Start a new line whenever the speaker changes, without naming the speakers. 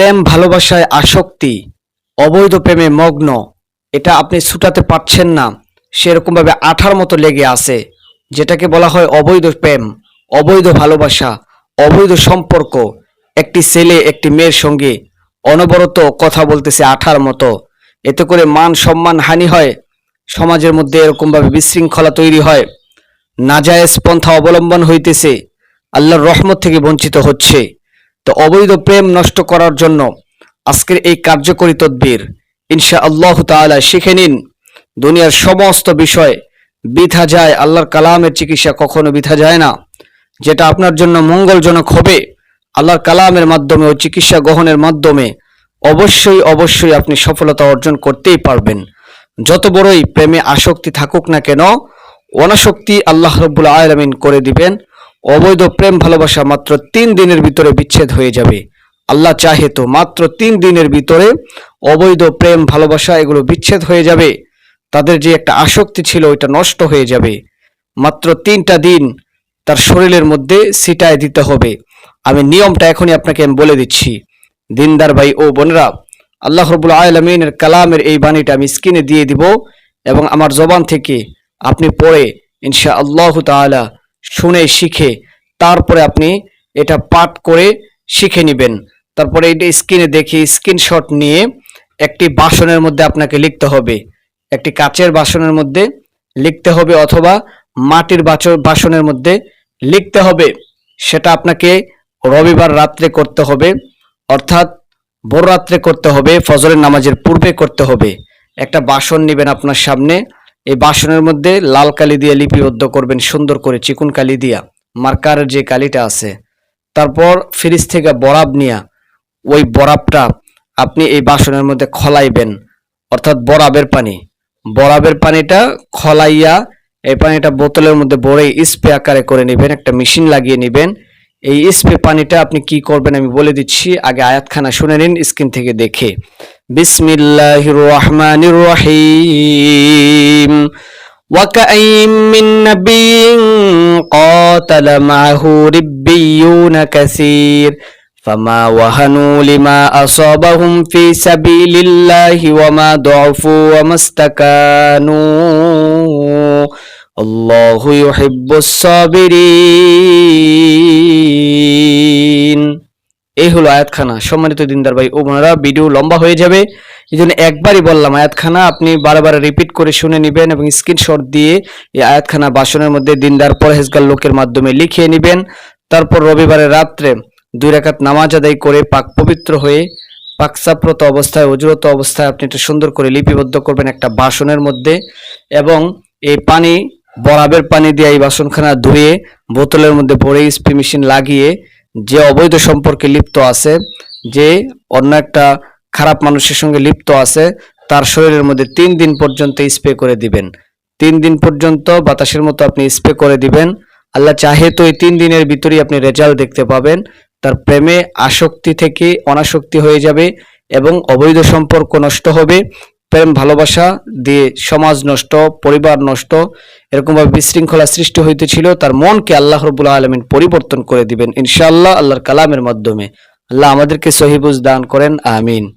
প্রেম, ভালোবাসায় আসক্তি, অবৈধ প্রেমে মগ্ন, এটা আপনি ছুটাতে পারছেন না। সেরকমভাবে আঠার মতো লেগে আছে, যেটাকে বলা হয় অবৈধ প্রেম, অবৈধ ভালোবাসা, অবৈধ সম্পর্ক। একটি ছেলে, একটি মেয়ের সঙ্গে অনবরত কথা বলতেছে আঠার মতো। এতে করে মান সম্মান হানি হয়। সমাজের মধ্যে এরকমভাবে বিশৃঙ্খলা তৈরি হয়। নাজায়েজ পন্থা অবলম্বন হইতেছে। আল্লাহর রহমত থেকে বঞ্চিত হচ্ছে। তো অবৈধ প্রেম নষ্ট করার জন্য আজকের এই কার্যকরী তদ্বির ইনশা আল্লাহ তাআলা শিখে নিন। দুনিয়ার সমস্ত বিষয় বিথা যায়, আল্লাহর কালামের চিকিৎসা কখনো বিথা যায় না। যেটা আপনার জন্য মঙ্গলজনক হবে, আল্লাহর কালামের মাধ্যমে ও চিকিৎসা গ্রহণের মাধ্যমে অবশ্যই অবশ্যই আপনি সফলতা অর্জন করতেই পারবেন। যত বড়ই প্রেমে আসক্তি থাকুক না কেন, অনাসক্তি আল্লাহ রব্বুল আলমিন করে দিবেন। অবৈধ প্রেম ভালোবাসা মাত্র তিন দিনের ভিতরে বিচ্ছেদ হয়ে যাবে। আল্লাহ চাহে তো মাত্র তিন দিনের ভিতরে অবৈধ প্রেম ভালোবাসা এগুলো বিচ্ছেদ হয়ে যাবে। তাদের যে একটা আসক্তি ছিল ওইটা নষ্ট হয়ে যাবে। মাত্র তিনটা দিন তার শরীরের মধ্যে সিটায় দিতে হবে। আমি নিয়মটা এখনই আপনাকে আমি বলে দিচ্ছি। দিনদার ভাই ও বোনরা, আল্লাহ রবুল আলমিনের কালামের এই বাণীটা আমি স্ক্রিনে দিয়ে দিব এবং আমার জবান থেকে আপনি পড়ে ইনশা আল্লাহ তাআলা শুনে, শিখে, তারপরে আপনি এটা পাঠ করে শিখে নেবেন। তারপরে এটা স্ক্রিনে দেখে স্ক্রিনশট নিয়ে একটি বাসনের মধ্যে আপনাকে লিখতে হবে। একটি কাচের বাসনের মধ্যে লিখতে হবে অথবা মাটির বাসনের মধ্যে লিখতে হবে। সেটা আপনাকে রবিবার রাত্রে করতে হবে, অর্থাৎ ভোর রাত্রে করতে হবে, ফজরের নামাজের পূর্বে করতে হবে। একটা বাসন নেবেন আপনার সামনে এই বাসনের মধ্যে লাল কালি দিয়ে লিপিবদ্ধ করবেন সুন্দর করে চিকুন কালি দিয়া, মার্কার যে কালিটা আছে। তারপর ফ্রিজ থেকে বরাব নিয়া ওই বরাবটা আপনি এই বাসনের মধ্যে খলাইবেন, অর্থাৎ বরাবের পানি। বরাবের পানিটা খলাইয়া এই পানিটা বোতলের মধ্যে ভরে স্প্রে আকারে করে নেবেন, একটা মেশিন লাগিয়ে নেবেন। এই স্প্রে পানিটা আপনি কি করবেন আমি বলে দিচ্ছি, আগে আয়াতখানা শুনে নিন, স্ক্রিন থেকে দেখে। بسم الله الرحمن الرحيم وكاين من نبي قاتل معه ربيون كثير فما وهنوا لما أصابهم في سبيل الله وما ضعفوا وما استكانوا الله يحب الصابرين এই হলো আয়াতখানা। সম্মানিত দিনদার ভাই ও বোনেরা, ভিডিও লম্বা হয়ে যাবে। এই জন্য একবারই বললাম, আয়াতখানা আপনি বারবার রিপিট করে শুনে নেবেন এবং স্ক্রিনশট দিয়ে এই আয়াতখানা বাসনের মধ্যে দিনদার, পরহেজগার লোকের মাধ্যমে লিখিয়ে নেবেন। তারপর রবিবারের রাত্রে দুই রাকাত নামাজ আদায় করে পাক পবিত্র হয়ে পাকসাপ্রত অবস্থায়, অজুরত অবস্থায় আপনি একটু সুন্দর করে লিপিবদ্ধ করবেন একটা বাসনের মধ্যে এবং এই পানি, বরাবের পানি দিয়ে এই বাসনখানা ধুয়ে বোতলের মধ্যে ভরে স্প্রে মেশিন লাগিয়ে যে অবৈধ সম্পর্কে লিপ্ত আছে, যে অন্য একটা খারাপ মানুষের সঙ্গে লিপ্ত আছে, তার শরীরের মধ্যে তিন দিন পর্যন্ত স্প্রে করে দিবেন। তিন দিন পর্যন্ত বাতাসের মতো আপনি স্প্রে করে দিবেন। আল্লাহ চাহে তো এই তিন দিনের ভিতরেই আপনি রেজাল্ট দেখতে পাবেন। তার প্রেমে আসক্তি থেকে অনাসক্তি হয়ে যাবে এবং অবৈধ সম্পর্ক নষ্ট হবে। প্রেম, ভালোবাসা দিয়ে সমাজ নষ্ট, পরিবার নষ্ট, এরকমভাবে বিশৃঙ্খলা সৃষ্টি হইতেছিল তার মনকে আল্লাহ রবুল আলমিন পরিবর্তন করে দিবেন, ইনশাআল্লাহ আল্লাহর কালামের মাধ্যমে। আল্লাহ আমাদেরকে সহিবুজ দান করেন, আমিন।